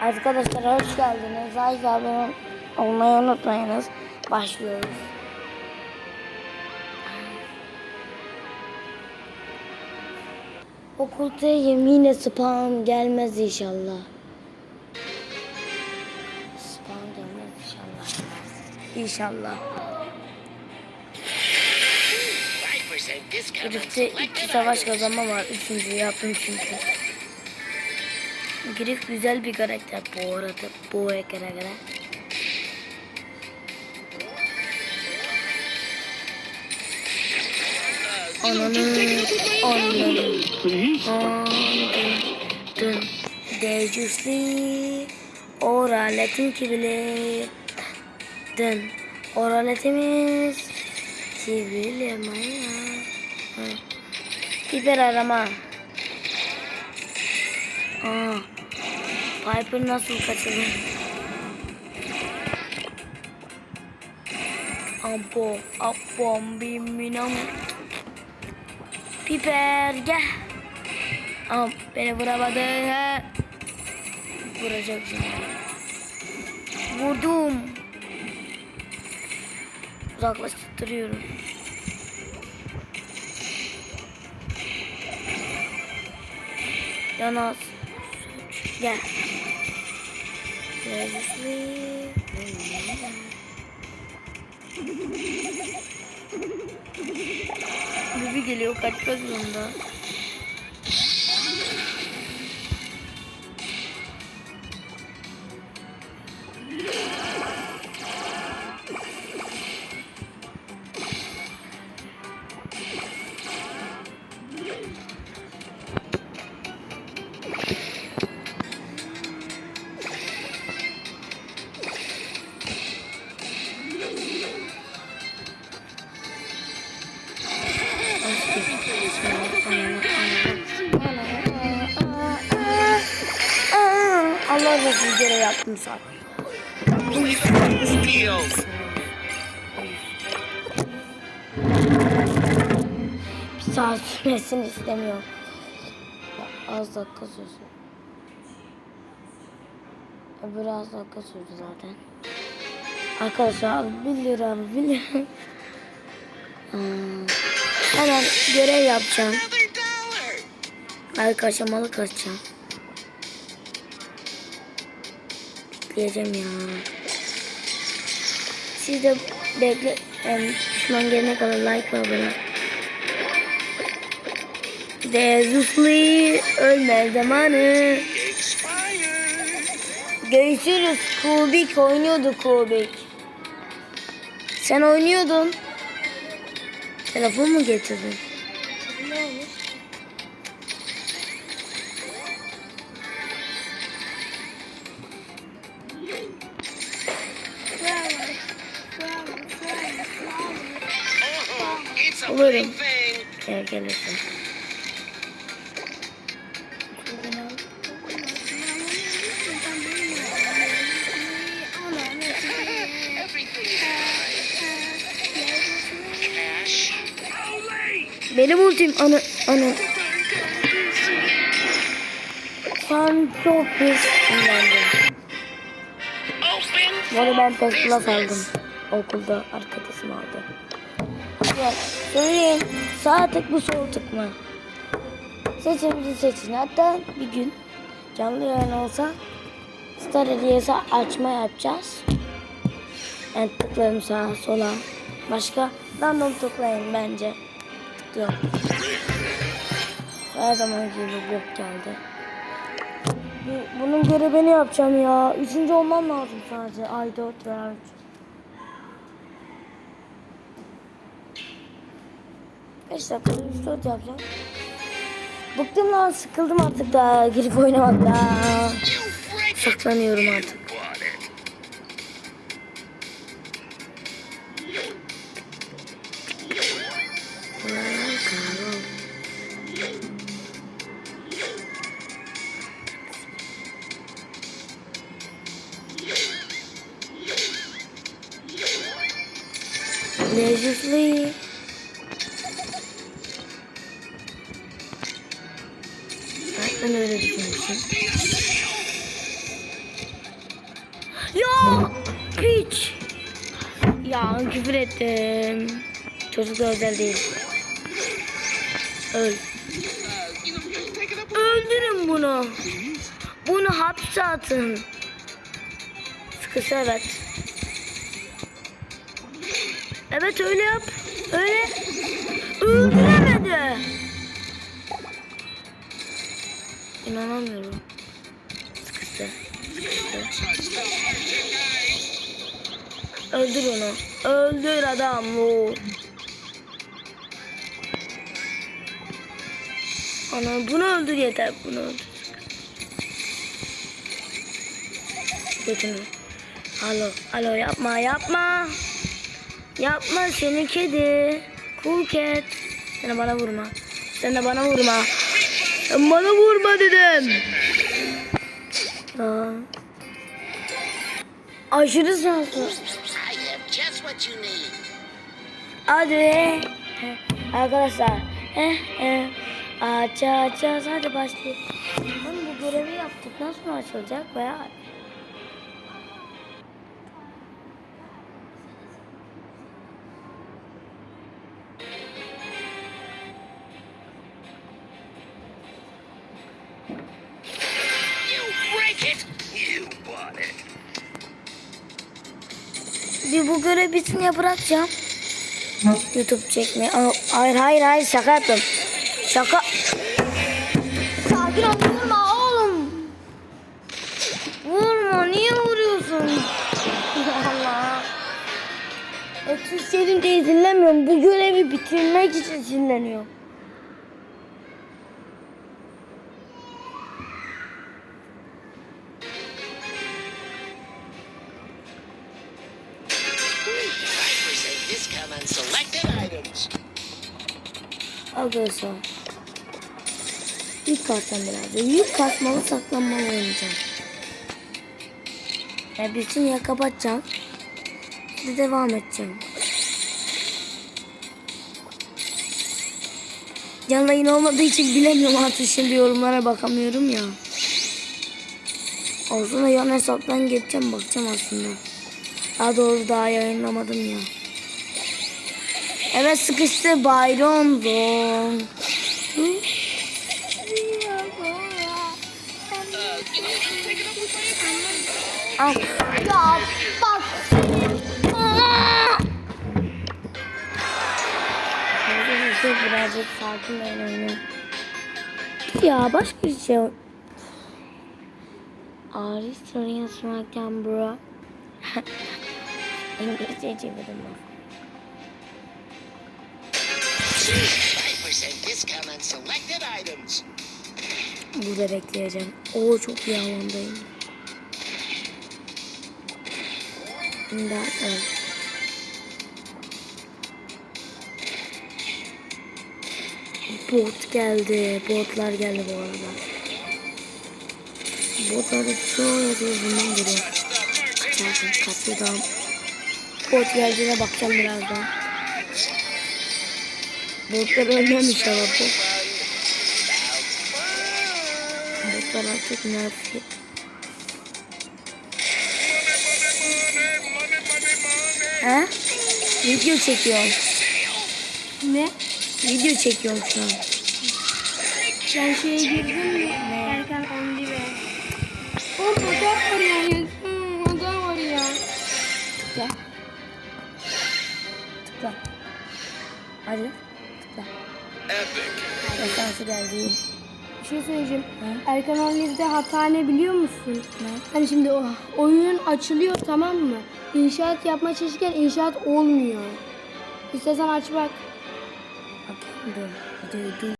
Arkadaşlar hoş geldiniz. Like abone olmayı unutmayınız. Başlıyoruz. Okulda yine spam gelmez inşallah. Spam gelmez inşallah. İnşallah. Grifte iki savaş kazanma var. Üçüncü yaptım çünkü. Grif güzel bir karakter bu arada. Bu ekara göre. Ananı, ananı, ananı, dün, decüsli, oraletin kibili, dün, oraletimiz, kibili maya, biber arama, Aa, Piper nasıl kaçırdı? Ampo, apom, biminam. Piper gel. Am, beni vuramadı. Vuracak şimdi. Vurdum. Uzaklaştırıyorum. Yanas. Gel. Bibi geliyor kaçmak zorunda. Razı kere yaptım sana. Bir saat sürmesini istemiyorum. Az dakika sürsün. Öbürü az dakika sürdü zaten. Arkadaşlar 1 lira 1 lira. Hmm. Hemen görev yapacağım. Ay aşamalı kaçacağım. Diyeceğim ya. Siz de bekle. Yani düşman gelene kadar like ve abone. Dezufli ölme zamanı. Görüşürüz. Kubik oynuyordu Kubik. Sen oynuyordun. Telefon mu getirdin? Ne olmuş? Thing. Gel gelirsin. Benim ultim anı anı. Sen çok pis kullandın. Open Bu arada ben Tesla aldım. business. Okulda arkadaşım aldı. Ya, söyleyin sağ tık mı sol tık mı? Seçimizi seçin. Hatta bir gün canlı yayın olsa Star Hediyesi açma yapacağız. Yani tıklarım sağa sola. Başka random tıklayın bence. Tıklıyorum. Her zaman gibi yok geldi. Bu- Bunun görevini yapacağım ya. Üçüncü olmam lazım sadece. Ay dört veya üç. Beş dakika üç dört yapacağım. Bıktım lan sıkıldım artık da girip oynamakta. Saklanıyorum artık. Want Ben öyle düşünmüştüm. Ya piç. Ya küfür ettim. Çocuk özel değil. Öl. Öldürün bunu. Bunu hapse atın. Sıkısı evet. Evet öyle yap. Öyle. Öldüremedi. İnanamıyorum. Sıkısı. Sıkısı. Öldür onu. Öldür adam. Oo. Ana bunu öldür yeter. Bunu öldür. Götünü. Alo. Alo yapma yapma. Yapma seni kedi. Cool cat. Sen de bana vurma. Sen de bana vurma. Sen bana vurma dedim. Aa. Aşırı need. Hadi. Arkadaşlar. Eh, eh. Açacağız. Hadi başlayalım. Bu görevi yaptık. Nasıl açılacak veya bir bu görev bitsin bırakacağım. YouTube çekmeye. Aa, hayır hayır hayır şaka yaptım. Şaka. Sakin ol vurma oğlum. Vurma niye vuruyorsun? Allah. Öksüz senin de dinlemiyorum. Bu görevi bitirmek için sinirleniyorum. Selected items. Arkadaşlar. Yük kasacağım biraz. Yük kasmalı saklanmalı oynayacağım. Ya bütün ya kapatacağım. De devam edeceğim. Canlı yayın olmadığı için bilemiyorum artık şimdi yorumlara bakamıyorum ya. Olsun da yan hesaptan geçeceğim bakacağım aslında. Daha doğru daha yayınlamadım ya. Up with my Al. Ya bak. Birazcık sakin oynayın. Ya başka bir şey. Ari soruya sorarken bro. İngilizce çevirdim bak. Burada bekleyeceğim. Oo çok iyi havamdayım. Şimdi evet. Bot geldi. Botlar geldi bu arada. Botlarda çoğu yazıyor bundan geliyor. Kaçardım. Kaçırdım. Bot geldiğine bakacağım birazdan. Botlar ölmemiş ama bot. Botlar artık nerfi. Ha? Video çekiyorum. Ne? Video çekiyorum şu an. Sen şeye girdin mi? Erkan Only be. Oğlum adam var ya. Hmm, adam var ya. Tıkla. Tıkla. Hadi. Epic. Esansı geldi. Bir şey söyleyeceğim. Ha? Erkan Only'de hata ne biliyor musun? Ne? Hani şimdi o oyun açılıyor tamam mı? İnşaat yapmaya çalışırken inşaat olmuyor. İstersen aç bak. Bakayım dur. Videoyu dur.